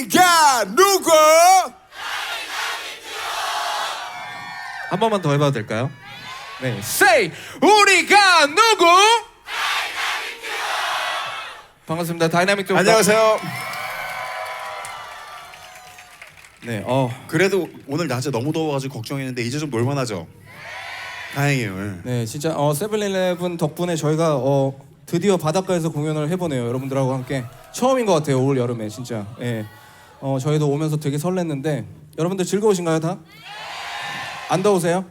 우리가 누구? 한 번만 더 해봐도 될까요? 네, say 우리가 누구? 반갑습니다. 다이나믹 듀오 안녕하세요. 네, 어, 그래도 오늘 낮에 너무 더워가지고 걱정했는데 이제 좀 놀만하죠. 다행이에요. 예. 네, 진짜 어, 세븐일레븐 덕분에 저희가 어, 드디어 바닷가에서 공연을 해보네요. 여러분들하고 함께 처음인 것 같아요. 올 여름에 진짜. 예. 어, 저희도 오면서 되게 설렜는데 여러분들 즐거우신가요 다? 안 더우세요?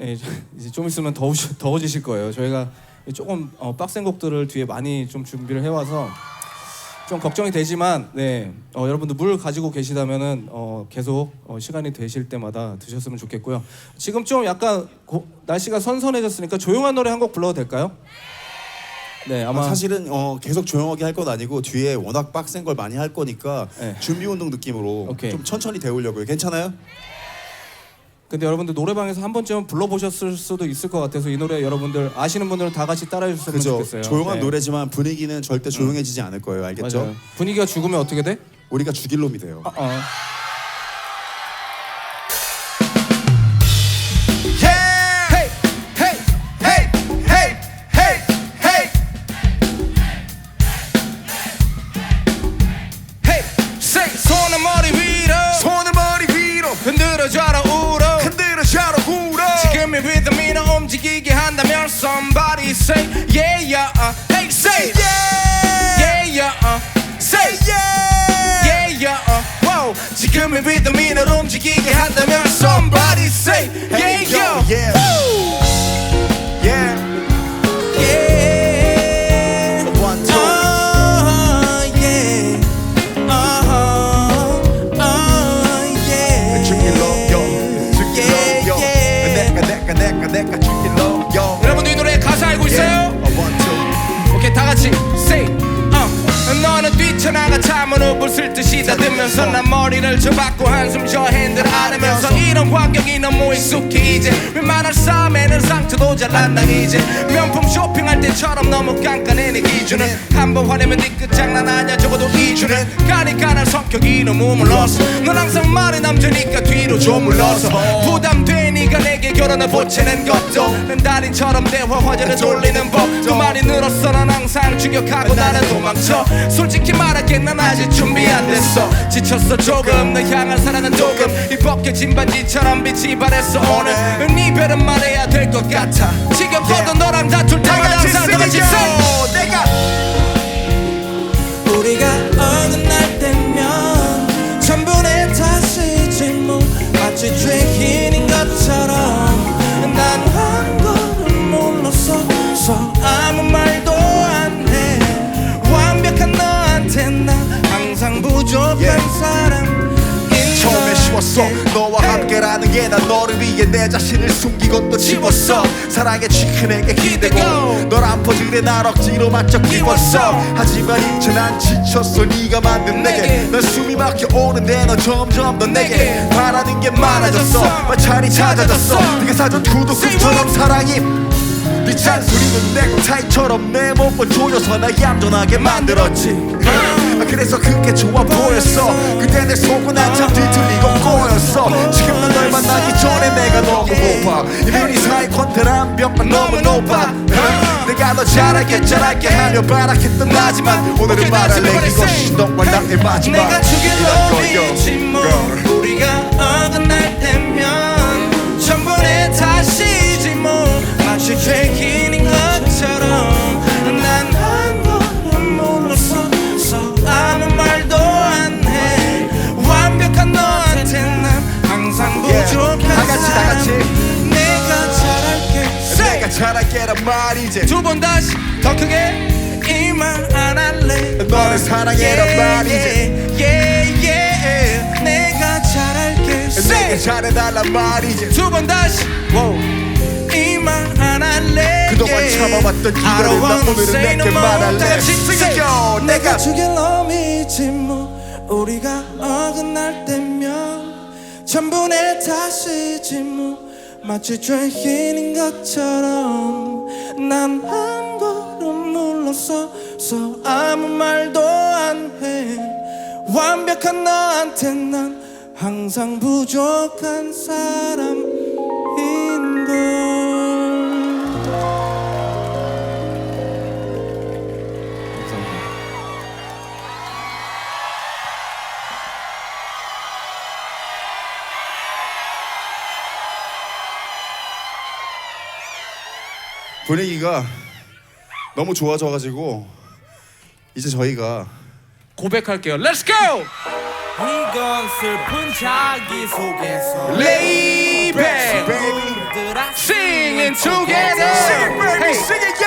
예, 이제- 좀 있으면 더우시, 더워지실 거예요. 저희가 조금 어, 빡센 곡들을 뒤에 많이 좀 준비를 해와서 좀 걱정이 되지만 네 어, 여러분들 물 가지고 계시다면은 어, 계속 어, 시간이 되실 때마다 드셨으면 좋겠고요. 지금 좀 약간 고, 날씨가 선선해졌으니까 조용한 노래 한 곡 불러도 될까요? 네 아마 아, 사실은 어, 계속 조용하게 할 건 아니고 뒤에 워낙 빡센 걸 많이 할 거니까 네. 준비 운동 느낌으로 오케이. 좀 천천히 데우려고요. 괜찮아요? 근데 여러분들 노래방에서 한 번쯤 불러보셨을 수도 있을 것 같아서 이 노래 여러분들 아시는 분들은 다 같이 따라해 주셨으면 그죠. 좋겠어요. 조용한 네. 노래지만 분위기는 절대 조용해지지 않을 거예요. 알겠죠? 맞아요. 분위기가 죽으면 어떻게 돼? 우리가 죽일 놈이 돼요. 아, 어. 흔들어줘라 울어 흔들어 샤로 불어. 지금의 리듬이나 움직이게 한다면 somebody say yeah yeah uh. hey say yeah yeah uh. say yeah. yeah yeah uh. wow 지금의 리듬이나 움직이게 한다면 somebody say yeah Hey, yo, yeah yeah. Yeah. 참으로 불쓸 듯이 다듬면서 난 머리를 쳐박고 한숨 쉬어 핸들 안으면서 이런 환경이 너무 익숙해 이제. 웬만한 싸움에는 상처도 잘난다 이제. 명품 쇼핑할 때처럼 너무 깐깐해 내 기준은. 한번 화내면 뒤끝 장난 아니야 적어도 이주는. 가니까 난 성격이 너무 물러서. 넌 항상 말이 남자니까 뒤로 좀 물러서. 부담돼 네가 내게 결혼을 보채는 것도 난 달인처럼 대화 화제를 돌리는 법그 말이 늘었어. 난 항상 추격하고 나는 도망쳐. 솔직히 말할게 난 아직 준비 안 됐어. 지쳤어 조금. 너 향한 사랑은 조금. 이 벗겨진 반지처럼 빛이 발했어. 오늘 이별은 말해야 될 것 같아. 지겹거든 너랑 다툴 때마다 항상 다 같이 say 내가 쉬웠어. 너와 함께라는 게 난 너를 위해 내 자신을 숨기고 또 지웠어. 사랑에 취근에게 기대고 널 안 퍼지게 날 억지로 맞춰 끼웠어. 하지만 이제 난 지쳤어. 네가 만든 내게. 난 숨이 막혀 오는데 너 점점 더 내게. 바라는 게 많아졌어. 마찰이 찾아졌어. 네가 사준 구독처럼 사랑이 네 잔소리는 넥타이처럼 내 몸을 조여서 날 얌전하게 만들었지. 아, 그래서 그게 좋아 보였어. 그때 내 속은 한참 뒤틀리고 꼬였어. 지금 난 널 만나기 전에 내가 너무 고파. 우리 사이 컨테란 벽만 너무 높아. 아, 내가 너 잘할게 잘할게 하려 바라했던 나지만 오늘은 말할래 이것이 너와 나의 마지막 내가 죽일. 놈이지 뭐 다 같이, 내가 잘할게. 내가 잘할게란 말이지 두 번 다시 더 크게 이 말 안 할래. 너를 사랑해란 말이지 yeah, yeah, yeah. 내가 잘할게. 내가 잘해달란 말이지 두 번 다시. 이 말 안 할래. 그동안 참아왔던 don't 나 오늘은 내게. 말할래. 내가 내가 죽일 놈이지 뭐. 우리가 어긋날 때면 내 탓이지 뭐 마치 죄인인 것처럼 난 한 걸음 물러서서 아무 말도 안 해. 완벽한 너한테 난 항상 부족한 사람 분위기가 너무 좋아져가지고 이제 저희가 고백할게요. Let's go. 이건 슬픈 자기 소개서 Lay singing together. Hey.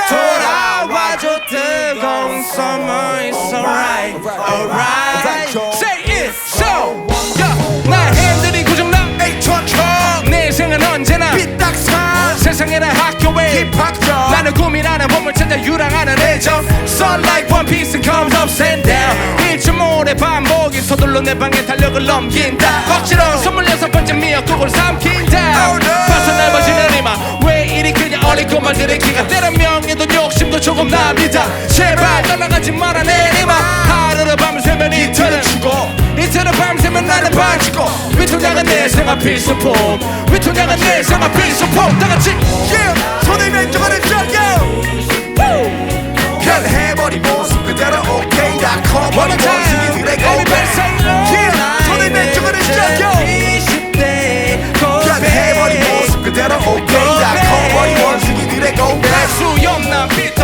돌아와줘 뜨거운 summer it's alright alright say it so 세상에나 학교에 나는 고민하는 봄을 찾아 유랑하는 애정. Sunlight one piece comes up and down. 일주 모래 반복이 서둘러 내 방에 달력을 넘긴다. 억지로 스물여섯 번째 미역국을 삼킨다. 넓어지는 이마 왜 이리 그냥 어리고 말들의 키가 때려 명예도 욕심도 조금 납니다. 제발 떠나가지 마라 내리마 하루를 위통장은 내 생활 필수품. 위통장은 내 생활 필수품. 다같이 yeah! 손을 왼쪽으로 쫙요 변해버린 모습 그대로 오케이 다 커버린 One more time. 모습이 드래고 Everybody say yeah! 손을 쫙요 20대 변해버린 모습 그대로 오케이 다 커버린 원숭이들의 고백 수염난 피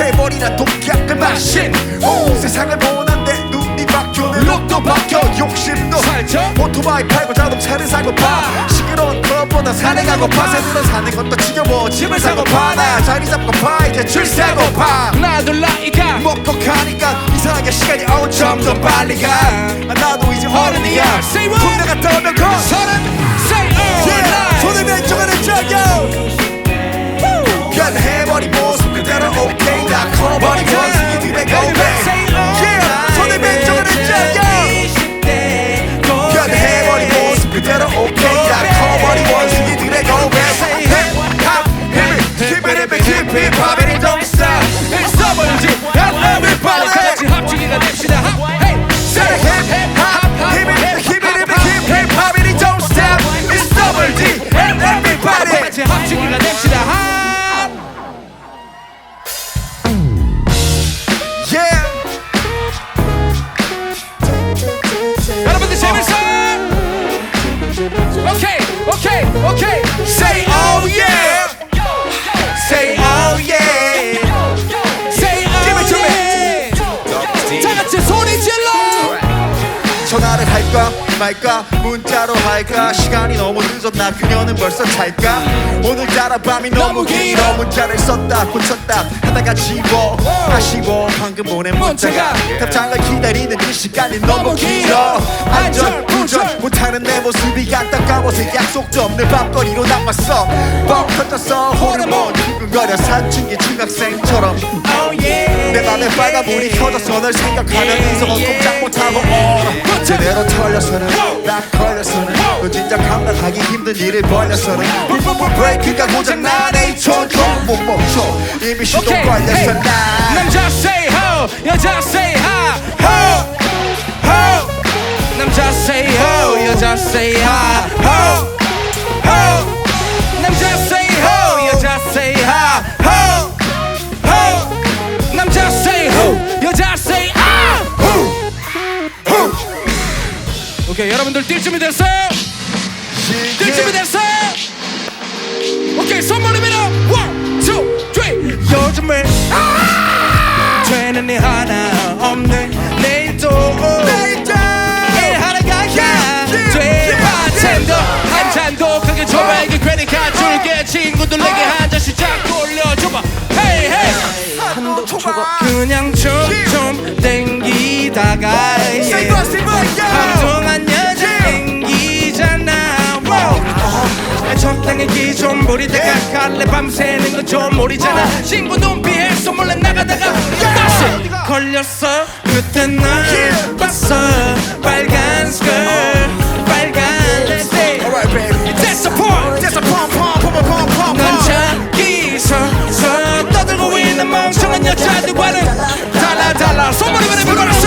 세번이나 독약을 마신 온 세상을 보는데 눈이 바뀌는 룩도 바뀌어. 욕심도 살쪄? 오토바이 팔고 자동차를 사고파. 시끄러운 클럽보다 산행하고파. 새들은 사는 것도 지겨워. 집을 사고파. 나 자리 잡고파. 이제 출세하고파. 나도 나이가 먹고 가니까 이상하게 시간이 엄청 더 빨리 가. 아, 나도 이제 어른이야? 군대 갔다 오면 거 서른 Say yeah. alright 손을 왼쪽으로 쫙요. 변 해버린 모습 그대로 오케이 다 커버린 원숭이들의 고백 왼쪽으로 쫙요 변해버린 모습 그대로 오케이 다 커버린 원숭이들의 고백 힙합 힙합 힙합 힙합 힙합 don't stop It's double G and everybody 같이 합주기가 됩시다 말까? 문자로 할까? 시간이 너무 늦었나? 그녀는 벌써 잘까? 오늘따라 밤이 너무 길어. 문자를 썼다 고쳤다 하다가 지워 아쉬워. 방금 보낸 문자가 답장을 기다리는 이 시간이 너무 길어. 안전 운전 못하는 내 모습이 안타까워서 약속도 없는 밤거리로 나왔어. 뻥 터졌어. 호르몬. 두근거려 사춘기 중학생처럼 내 맘에 빨간 불이 켜져서 널 생각하면 이성은 꼼짝 못하고 어. 제대로 털려서는 딱 걸려서는 너 진짜 감당하기 힘든 일을 벌려서는 불법불 브레이크가 고장나네. 이촌촌 못 멈춰. 이미 시동 걸렸어. 나 남자 say ho. 여자 say ha ho. Ho. 남자 say ho. 여자 say ha ho. Ho. 남자 say ho. 여자 say ha 오케이 여러분들 뛸 준비 됐어요? 뛸 준비 됐어요? 오케이 밀어 one two three. 요즘에 되는 일 하나 없네. 내일도 일하러가 돼 바텐더 한 잔도 크게 줘봐야게 괜히 가줄게. 친구들 내게 한 잔씩 자꾸 올려줘봐. 헤이 헤이 한도 초과. 그냥 좀좀 땡기다가 당했기 좀 무리 내가 갈래. 밤새는 거좀 모르잖아. 친구 눈피에 손몰래 나가다가 다시 걸렸어. 그때 날 봤어. 빨간 스컬 빨간 Somebody better be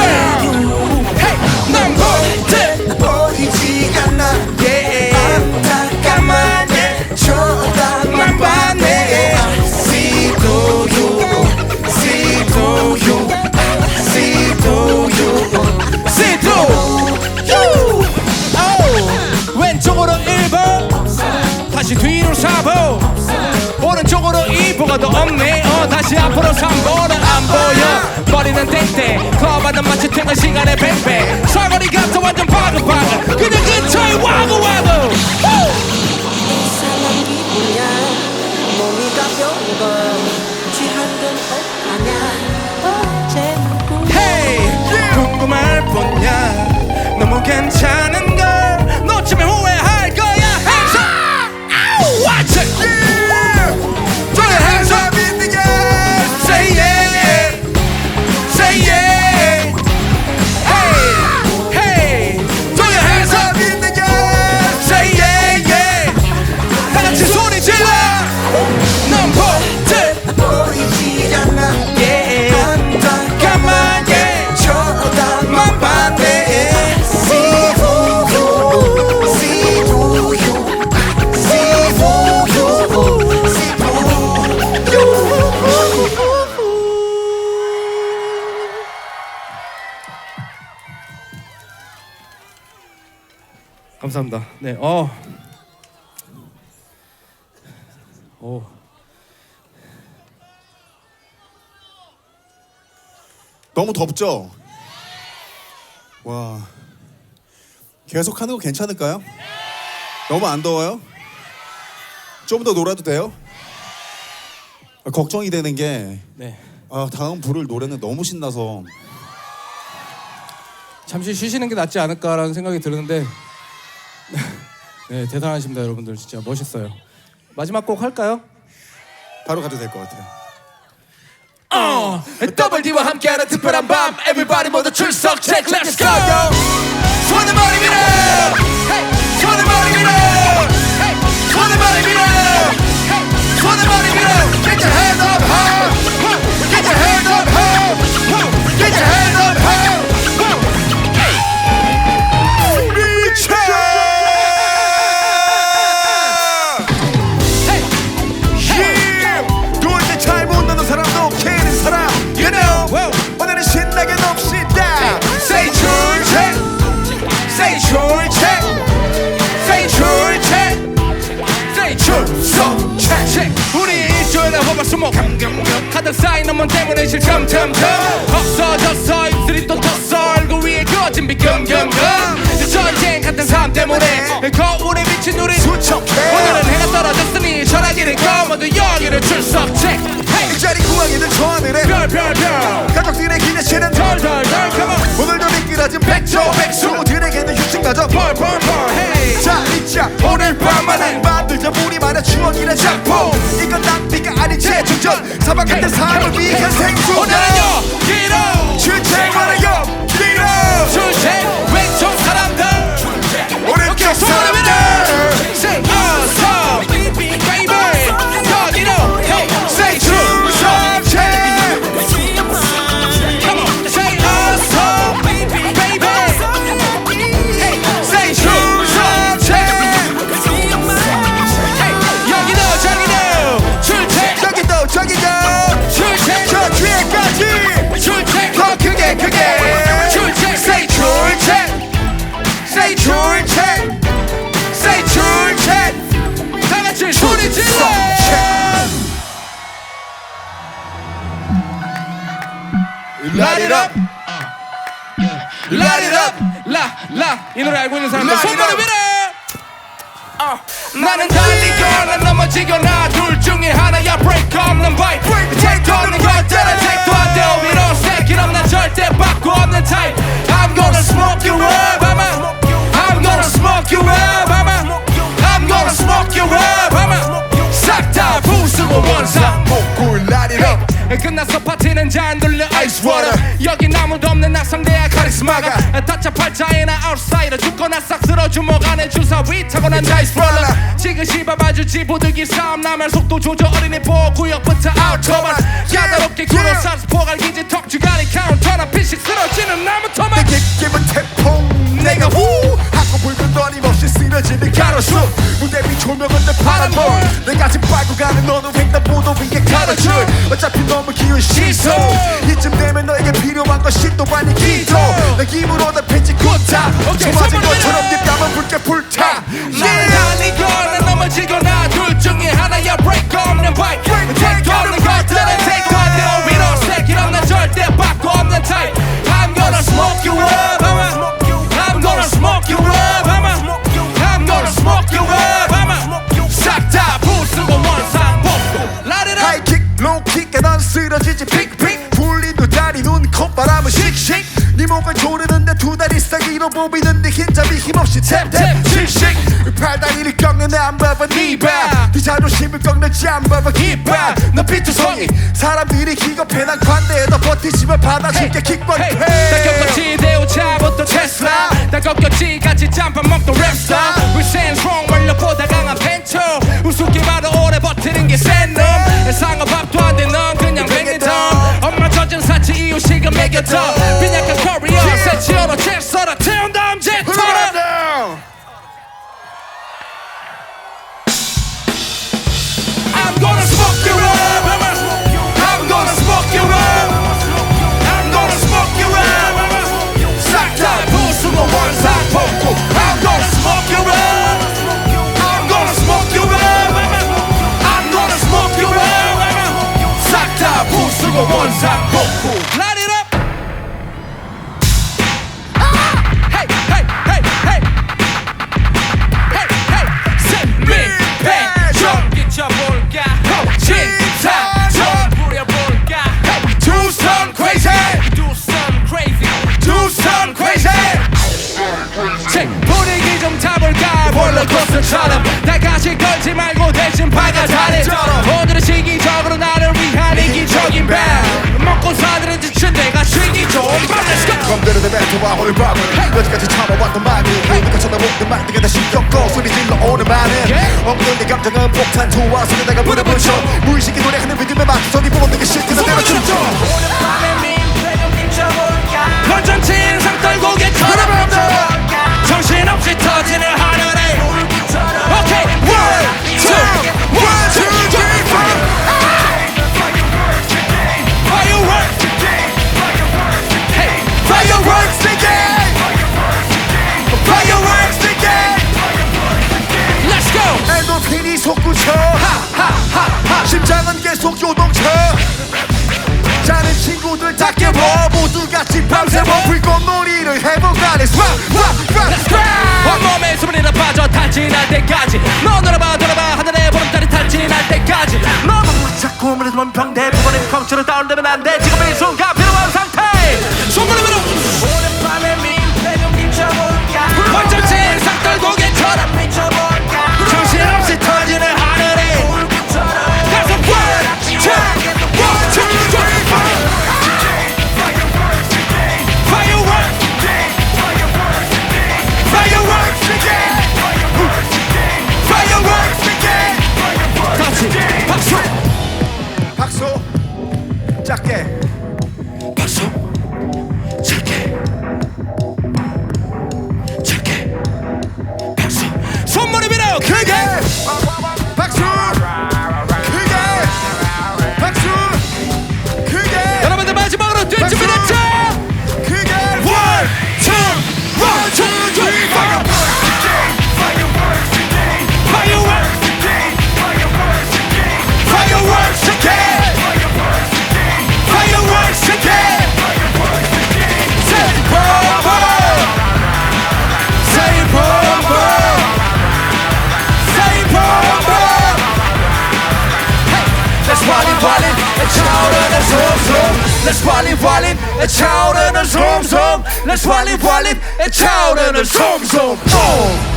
네, 어, 오, 너무 덥죠? 와 계속 하는 거 괜찮을까요? 너무 안 더워요? 좀 더 놀아도 돼요? 아, 걱정이 되는 게 네, 아, 다음 부를 노래는 너무 신나서 잠시 쉬시는 게 낫지 않을까라는 생각이 드는데, 네, 대단하십니다, 여러분들. 진짜 멋있어요. 마지막 곡 할까요? 바로 가도 될 것 같아요. 어, 더블 D와 함께하는 특별한 밤. Everybody 모두 출석. 체크 Let's go. 손을 머리 위로 Hey, 손을 머리 위로 Hey, 손을 머리 위로 Hey, 손을 머리 위로 Get your hand up high 사방 같은 삶을 위한 생수 Light it up Light it up 라 라 이 노래 알고 있는 사람들 Light it 손머리 up. 위로 어, 나는 달리거나 넘어지거나 둘 중에 하나야 break 없는 bike take 없는 것들은 take도 안 돼. 위로 새길 없는 절대 바꾸 없는 type I'm gonna smoke you up 아마 I'm gonna smoke you up 아마 I'm gonna smoke you up 아마 싹다 부수고 원상 목골 라리라 끝났어 파티는 잔 돌려 ice water. 여긴 아무도 없는 낙상대야 카리스마가. 다차팔자이나 아웃사이더 죽거나 싹 쓸어 주먹 안에 주사 위 타고난 다이스 롤러 지금 씹어봐주지 보들기 싸움 나면 속도 조절 어린이 보호 구역부터 아우터만 까다롭게 구로사스 포갈기지 턱 주간이 카운터나 피식 쓰러지는 나무터만 기분 태풍 내가 후. 하 고 불면 어림없이 쓰러지는 가로수. 무대 위 조명은 내 파란 볼내 가슴 빨고 가는 너는 횡단보도 위에 가로줄. 어차피 너무 기운 시소 이쯤 되면 너에게 필요한 것이 또 아니 기도. 내 힘으로 다 굿타 오케이, 좋아진 것처럼. 네 뺨은 붉게 불타. 난 달리거나 넘어지거나 둘 중에 하나야. Break 없는 bike take 없는 것들은 take 안돼 위로 새길 없는 절대 바꾸 없는 type. I'm gonna smoke you 뒤로 보이는 네 흰잡이 힘없이 탭탭 씩씩 팔다리를 꺾는 남바바 니바 네 자존심을 꺾는 짬바바 기바 너 비투성이. 사람들이 기겁해. 난 관대해도 버티지만 받아줄게. 킥권 나 패. 겪었지. 대우차부터 테슬라. 나 겪었지 같이 짬밥 먹던 랩스타. We stand strong 원력보다 강한 벤처 우습게 봐도 오래 버티는 게센 놈. 상어 밥도 안돼넌 이유식은 먹여둬 빈약한 커리어. 세치어로 잽서라 태운 다음 제터 Let's go 맘대로 내 멘트와 오늘 밤을 여지까지 참아왔던 많이. 모두가 쳐다보는 만드가 다시 겪고 소리 질러 오는 많은 없는 내 감정은 폭탄 투와 손에 내가 불을 붙여. 무의식이 노래하는 리듬에 맞춰 네 보는 게 싫든 나. 때려 춤춰 건전치 인상 떨고 개처럼 정신없이 터지는 하늘 엔도핀이 솟구쳐. 하하하하. 심장은 계속 요동쳐. 자는 친구들 다 깨워 모두 같이 밤새워 불꽃놀이를 해볼까? Let's rock rock rock Let's go 온몸에 수분이나 빠져 탈진할 때까지. 너 돌아봐 돌아봐. 하늘에 보름달이 탈진할 때까지. 너무 자꾸 물으면 병대 부분은 콩처럼 다운되면 안돼. 지금 이 순간 Let's party party. 차오르는 솜솜. Let's party party. 차오르는 솜솜. 어.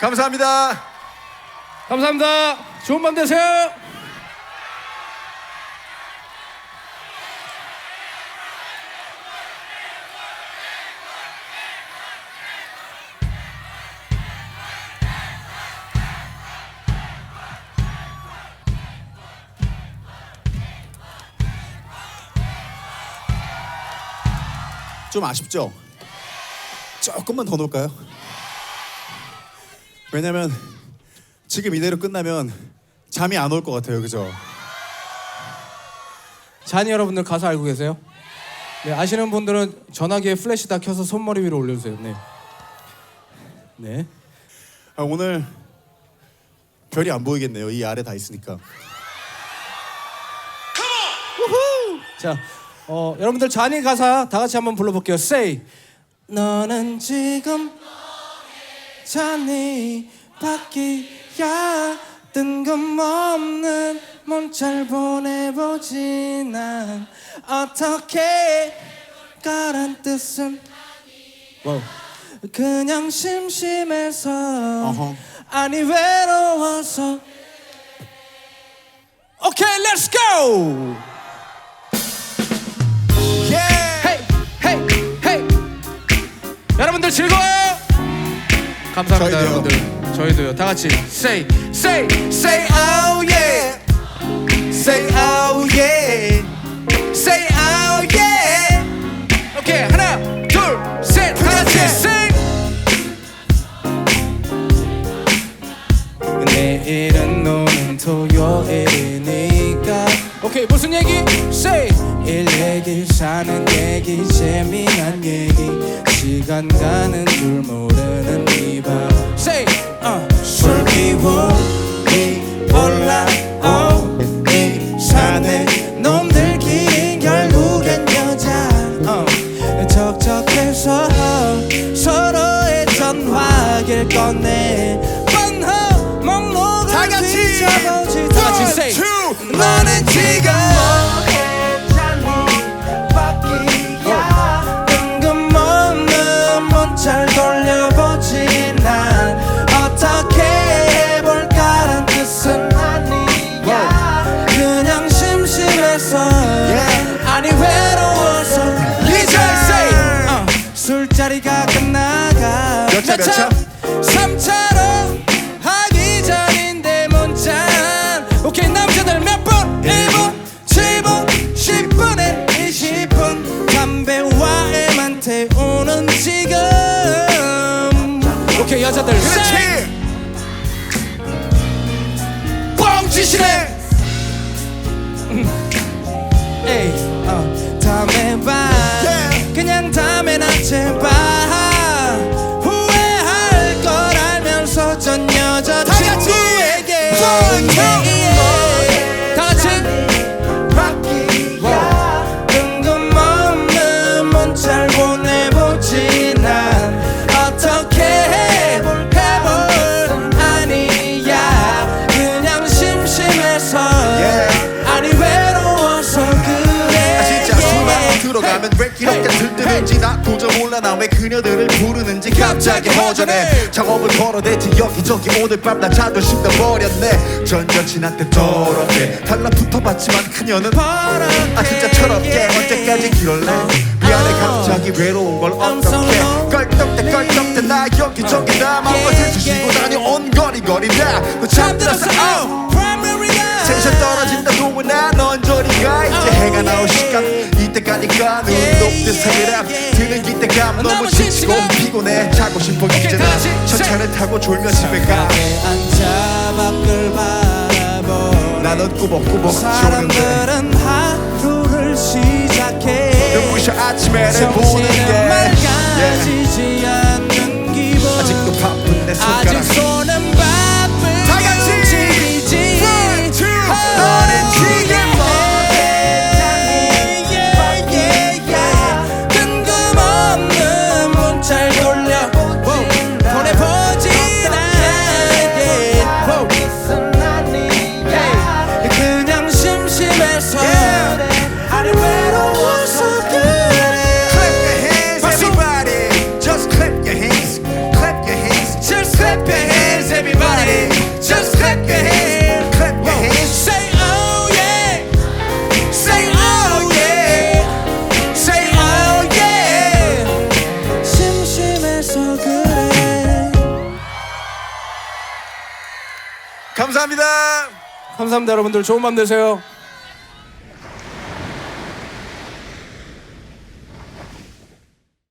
감사합니다 감사합니다. 좋은 밤 되세요. 좀 아쉽죠? 조금만 더 놀까요? 왜냐면 지금 이대로 끝나면 잠이 안 올 것 같아요, 그죠? 잔이 여러분들 가사 알고 계세요? 네, 아시는 분들은 전화기에 플래시 다 켜서 손머리 위로 올려주세요. 네. 네. 아, 오늘 별이 안 보이겠네요. 이 아래 다 있으니까. 자, 어, 여러분들 잔이 가사 다 같이 한번 불러볼게요. Say. 너는 지금 잔이 바뀌야 뜬금없는 문자를 보내보지 난 어떻게 가란 뜻은 그냥 심심해서 아니 외로워서 오케이 렛츠 고 여러분들 즐거워요? 감사합니다 저희도요. 여러분들. 저희도요. 다 같이 say say say oh yeah. Say oh yeah. Say oh yeah. 오케이 하나 둘 셋 다 같이 say. 내일은 노는 토요일이니까. 오케이 무슨 얘기? Say. 일 얘기 사는 얘기 재미난 얘기 시간 가는 줄 모르는 이밤. Say 어, 술 기분이 올라오니 사내 놈들끼리 결국엔 여자. 어, 적적해서 서로의 전화기를 꺼내. 번호 목록을! 뒤져보지. 너는 지금 뻥치시네 에이 어, 다음에 봐. 그냥 다음에 나 제발 도저히 몰라 나왜 그녀들을 부르는지 갑자기 허전해. 작업을 걸어대지 여기저기 오늘 밤 나 자존심 나버렸네. 전 여친한테 더럽게 달라붙어봤지만 그녀는 아 진짜 철없게 언제까지 이럴래? 미안해 갑자기 외로운 걸 어떡해? 껄떡대 껄떡대 나 여기저기 다 맘껏 주시고 다니 온 거리거리 다너 잠들었어? 어. 텐션 떨어진다. 도우나 넌 저리가. 이제 해가 나올 시간. 이때까지가 눈 높은 사기람 드는 이때감 너무 지치고 피곤해. 자고 싶어 다 같이 첫차를 타고 졸며 집에 가. 앉아 밖을 바라보네. 나는 꾸벅꾸벅 사람들은 하루를 시작해. 눈부셔 아침에 를 보는 정신은 게 yeah. 맑아지지 않는 기분. 아직도 바쁜 내 손가락 여러분들 좋은 밤 되세요